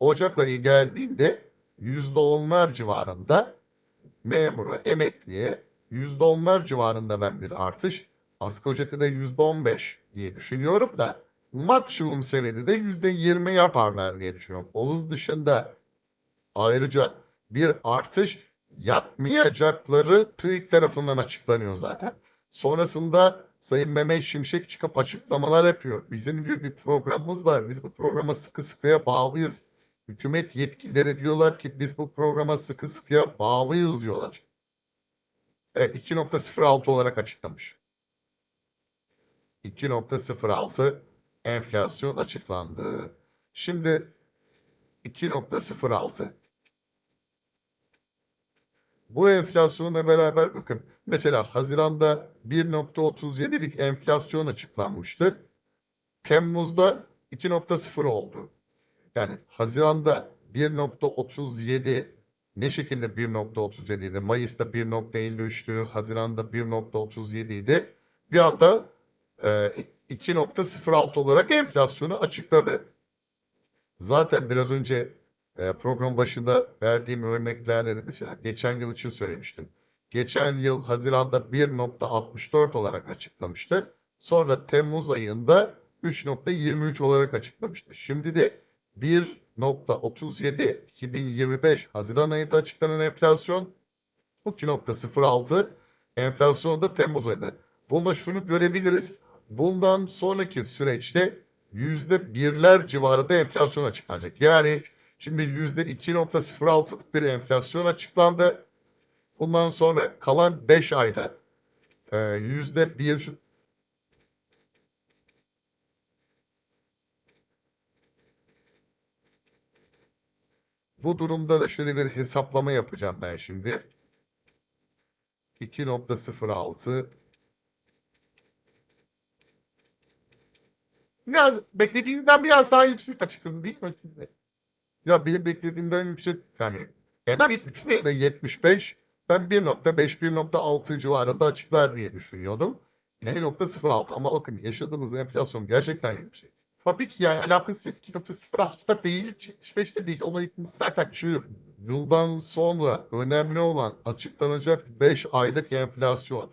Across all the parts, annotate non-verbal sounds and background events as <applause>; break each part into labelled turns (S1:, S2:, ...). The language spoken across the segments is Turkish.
S1: Ocak ayı geldiğinde %10'lar civarında memura, emekliye %10'lar civarında ben bir artış. Asgari ücrete de %15 diye düşünüyorum da maksimum senede de %20 yaparlar diye düşünüyorum. Onun dışında ayrıca bir artış yapmayacakları TÜİK tarafından açıklanıyor zaten. Sonrasında Sayın Mehmet Şimşek çıkıp açıklamalar yapıyor. Bizim bir programımız var. Biz bu programa sıkı sıkıya bağlıyız. Hükümet yetkilileri diyorlar ki biz bu programa sıkı sıkıya bağlıyız diyorlar. Evet 2.06 olarak açıklamış. 2.06 enflasyon açıklandı. Şimdi 2.06 bu enflasyonla beraber bakın mesela Haziran'da 1.37'lik enflasyon açıklanmıştı. Temmuz'da 2.0 oldu. Yani Haziran'da 1.37 ne şekilde 1.37 idi? Mayıs'ta 1.53'tü, Haziran'da 1.37 idi. Bir anda e, 2.06 olarak enflasyonu açıkladı. Zaten biraz önce e, program başında verdiğim örneklerle de mesela geçen yıl için söylemiştim. Geçen yıl Haziran'da 1.64 olarak açıklamıştı. Sonra Temmuz ayında 3.23 olarak açıklamıştı. Şimdi de 1.37 2025 Haziran ayında açıklanan enflasyon 2.06 enflasyon da Temmuz ayında. Bunda şunu görebiliriz. Bundan sonraki süreçte yüzde birler civarında enflasyon açıklanacak. Yani şimdi yüzde 2.06'lık bir enflasyon açıklandı. Bundan sonra kalan 5 ayda e, yüzde bir Bu durumda da şöyle bir hesaplama yapacağım ben şimdi. 2.06 Biraz beklediğimden biraz daha yüksek açıkladı değil mi? Ya benim beklediğimden yüksek yani genel 73 ve 75 ben 1.5 1.6 civarında açıklar diye düşünüyordum. 2.06 ama bakın yaşadığımız enflasyon gerçekten yüksek. Tabii ki yani alakası yok. 2.06'da değil, 75'te değil. Ona zaten şu yıldan sonra önemli olan açıklanacak 5 aylık enflasyon.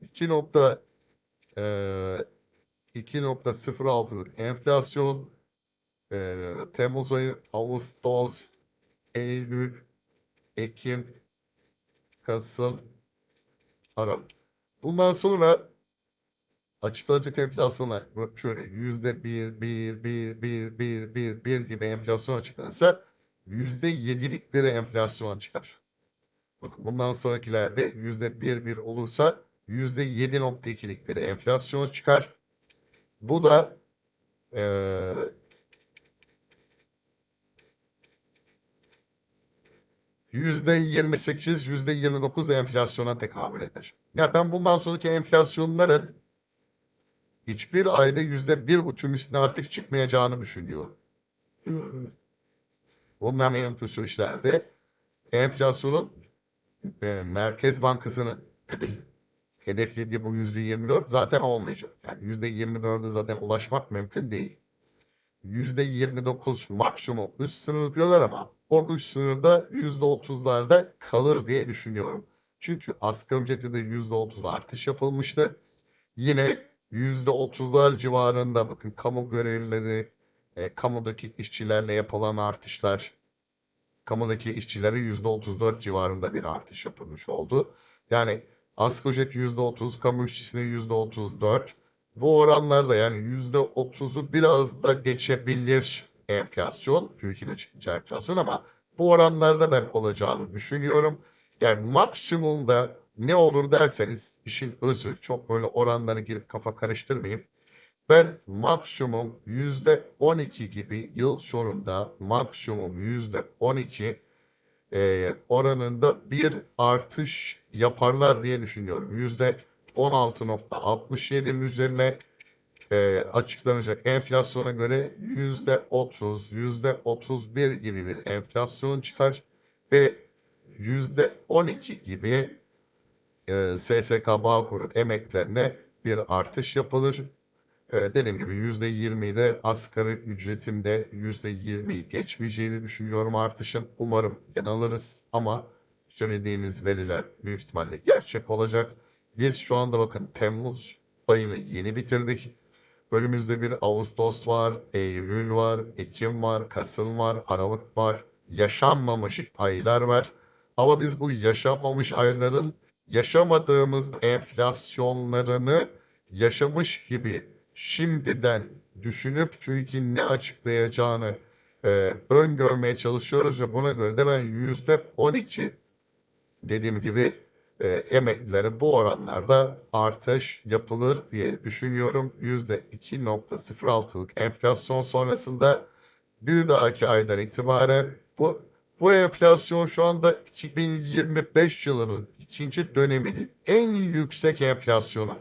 S1: 2. nokta, eee 2.06 enflasyon eee, Temmuz ayı, Ağustos, Eylül, Ekim, Kasım, Aralık. Bundan sonra açıklanacak enflasyonlar şöyle yüzde bir, bir, bir, bir, bir, bir, bir gibi enflasyon açıklanırsa yüzde yedilik bir enflasyon çıkar. Bundan sonrakilerde yüzde bir, bir olursa yüzde yedi nokta ikilik bir enflasyon çıkar. Bu da yüzde 28, yüzde 29 enflasyona tekabül eder. Ya ben bundan sonraki enflasyonların hiçbir ayda yüzde bir buçuk üstüne artık çıkmayacağını düşünüyorum. Bundan en süreçlerde enflasyonun e, Merkez Bankası'nın <clears throat> hedeflediği bu yüzde 24 zaten olmayacak. Yani yüzde 24'e zaten ulaşmak mümkün değil. Yüzde 29 maksimum üst sınır diyorlar ama o üst sınırda yüzde 30'larda kalır diye düşünüyorum. Çünkü asgari ücrette de yüzde 30 artış yapılmıştı. Yine 30'lar civarında bakın kamu görevlileri, e, kamudaki işçilerle yapılan artışlar, kamudaki işçilere yüzde 34 civarında bir artış yapılmış oldu. Yani asgari ücret yüzde 30, kamu işçisine yüzde 34. Bu oranlarda yani yüzde 30'u biraz da geçebilir enflasyon, Türkiye'de çıkınca enflasyon ama bu oranlarda ben olacağını düşünüyorum. Yani maksimumda ne olur derseniz işin özü çok böyle oranlara girip kafa karıştırmayayım. Ben maksimum yüzde 12 gibi yıl sonunda maksimum yüzde 12 e, oranında bir artış yaparlar diye düşünüyorum. Yüzde 16.67'nin üzerine e, açıklanacak enflasyona göre yüzde 30, yüzde 31 gibi bir enflasyon çıkar ve yüzde 12 gibi e, SSK Bağkur'un emeklerine bir artış yapılır. e, dediğim gibi %20'yi de asgari ücretimde %20'yi geçmeyeceğini düşünüyorum artışın. Umarım alırız ama söylediğimiz veriler büyük ihtimalle gerçek olacak. Biz şu anda bakın Temmuz ayını yeni bitirdik. Önümüzde bir Ağustos var, Eylül var, Ekim var, Kasım var, Aralık var. Yaşanmamış aylar var. Ama biz bu yaşanmamış ayların yaşamadığımız enflasyonlarını yaşamış gibi şimdiden düşünüp TÜİK'in ne açıklayacağını e, öngörmeye çalışıyoruz ve buna göre de ben yüzde 12 dediğim gibi e, emeklilere bu oranlarda artış yapılır diye düşünüyorum. Yüzde 2.06'lık enflasyon sonrasında bir dahaki aydan itibaren bu bu enflasyon şu anda 2025 yılının ikinci döneminin en yüksek enflasyonu.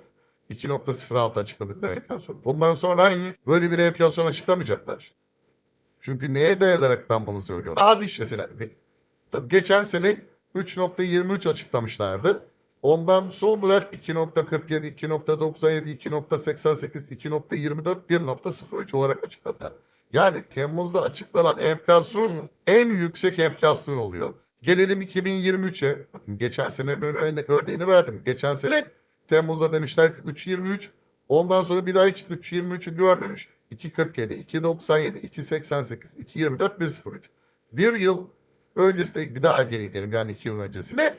S1: 2.06 açıkladıkları enflasyon. Bundan sonra aynı böyle bir enflasyon açıklamayacaklar. Çünkü neye dayanarak ben bunu söylüyorum? Hadi işte mesela. Tabii geçen sene 3.23 açıklamışlardı. Ondan son olarak 2.47, 2.97, 2.88, 2.24, 1.03 olarak açıkladılar. Yani Temmuz'da açıklanan enflasyon en yüksek enflasyon oluyor. Gelelim 2023'e. Bakın geçen sene örneğini verdim. Geçen sene Temmuz'da demişler ki 3.23. Ondan sonra bir daha hiç 3.23'ü görmemiş. 2.47, 2.97, 2.88, 2.24, 1.03. Bir yıl öncesinde bir daha geri gidelim yani iki yıl öncesine.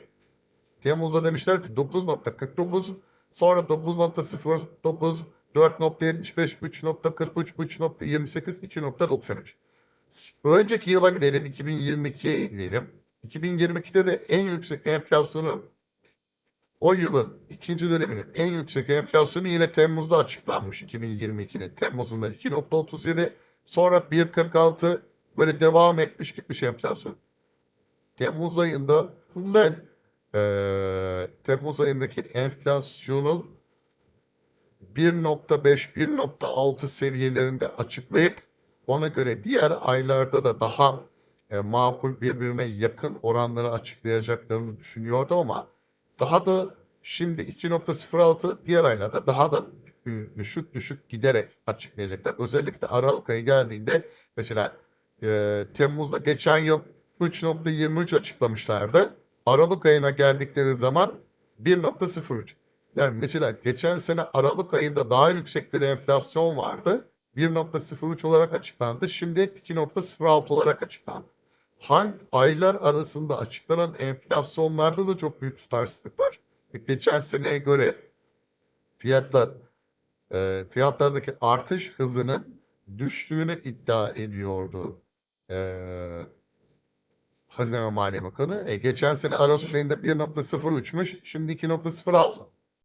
S1: Temmuz'da demişler ki 9.49 sonra 9.09 4.75 3.43 3.28 2.93 Önceki yıla gidelim 2022'ye gidelim. 2022'de de en yüksek enflasyonu o yılın ikinci döneminin en yüksek enflasyonu yine Temmuz'da açıklanmış 2022'nin. Temmuz'unda 2.37 sonra 1.46 böyle devam etmiş gitmiş enflasyon. Temmuz ayında ben eee Temmuz ayındaki enflasyonun 1.5-1.6 seviyelerinde açıklayıp ona göre diğer aylarda da daha e, makul birbirine yakın oranları açıklayacaklarını düşünüyordum ama daha da şimdi 2.06 diğer aylarda daha da e, düşük düşük giderek açıklayacaklar. Özellikle Aralık ayı geldiğinde mesela e, Temmuz'da geçen yıl 3.23 açıklamışlardı. Aralık ayına geldikleri zaman 1.03. Yani mesela geçen sene Aralık ayında daha yüksek bir enflasyon vardı. 1.03 olarak açıklandı. Şimdi 2.06 olarak açıklandı. Hangi aylar arasında açıklanan enflasyonlarda da çok büyük tutarsızlık var. Geçen seneye göre fiyatlar e, fiyatlardaki artış hızının düştüğünü iddia ediyordu. E, Hazine ve Maliye Bakanı. E, geçen sene Ağustos ayında 1.03'müş. Şimdi 2.06.